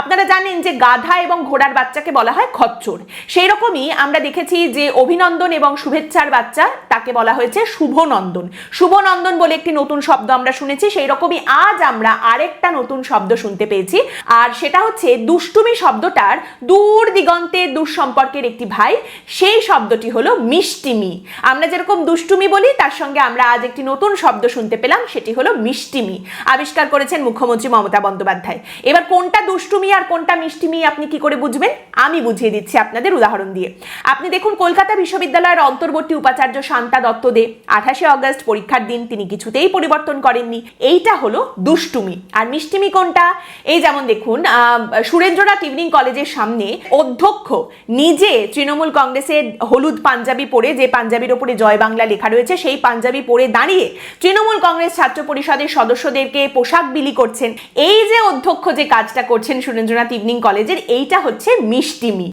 আপনারা জানেন যে গাধা এবং ঘোড়ার বাচ্চাকে বলা হয় খচ্চর। সেই রকমই আমরা দেখেছি যে অভিনন্দন এবং শুভেচ্ছার বাচ্চা তাকে বলা হয়েছে শুভনন্দন। শুভনন্দন বলে একটি নতুন শব্দ আমরা শুনেছি সেই রকমই আজ আমরা আরেকটা নতুন শব্দ শুনতে পেয়েছি। আর সেটা হচ্ছে দুষ্টুমি শব্দটার দূর দিগন্তে দূর সম্পর্কের একটি ভাই, সেই শব্দটি হলো মিষ্টিমি। আমরা যেরকম দুষ্টুমি বলি, তার সঙ্গে আমরা আজ একটি নতুন শব্দ শুনতে পেলাম, সেটি হলো মিষ্টিমি। আবিষ্কার করেছেন মুখ্যমন্ত্রী মমতা বন্দ্যোপাধ্যায়। এবার কোনটা দুষ্টুমি আর কোনটা মিষ্টিমি আপনি কি করে বুঝবেন? আমি বুঝিয়ে দিচ্ছি আপনাদের উদাহরণ দিয়ে। আপনি দেখুন, কলকাতা বিশ্ববিদ্যালয়ের অন্তর্বর্তী উপাচার্য শান্তা দত্ত দে আঠাশে অগস্ট পরীক্ষার দিন তিনি কিছুতেই পরিবর্তন করেননি। এইটা হলো দুষ্টুমি। আর মিষ্টিমি কোনটা? এই যেমন দেখুন সুরেন্দ্রনাথ ইভিনিং কলেজের সামনে অধ্যক্ষ নিজে তৃণমূল কংগ্রেসের হলুদ পাঞ্জাবি পরে যে পাঞ্জাবির ওপরে জয় বাংলা লেখা রয়েছে, সেই পাঞ্জাবি পরে দাঁড়িয়ে তৃণমূল কংগ্রেস ছাত্র পরিষদের সদস্যদেরকে পোশাক বিলি করছেন। এই যে অধ্যক্ষ যে কাজটা করছেন সুরেন্দ্রনাথ ইভিনিং কলেজের এইটা হচ্ছে মিষ্টিমি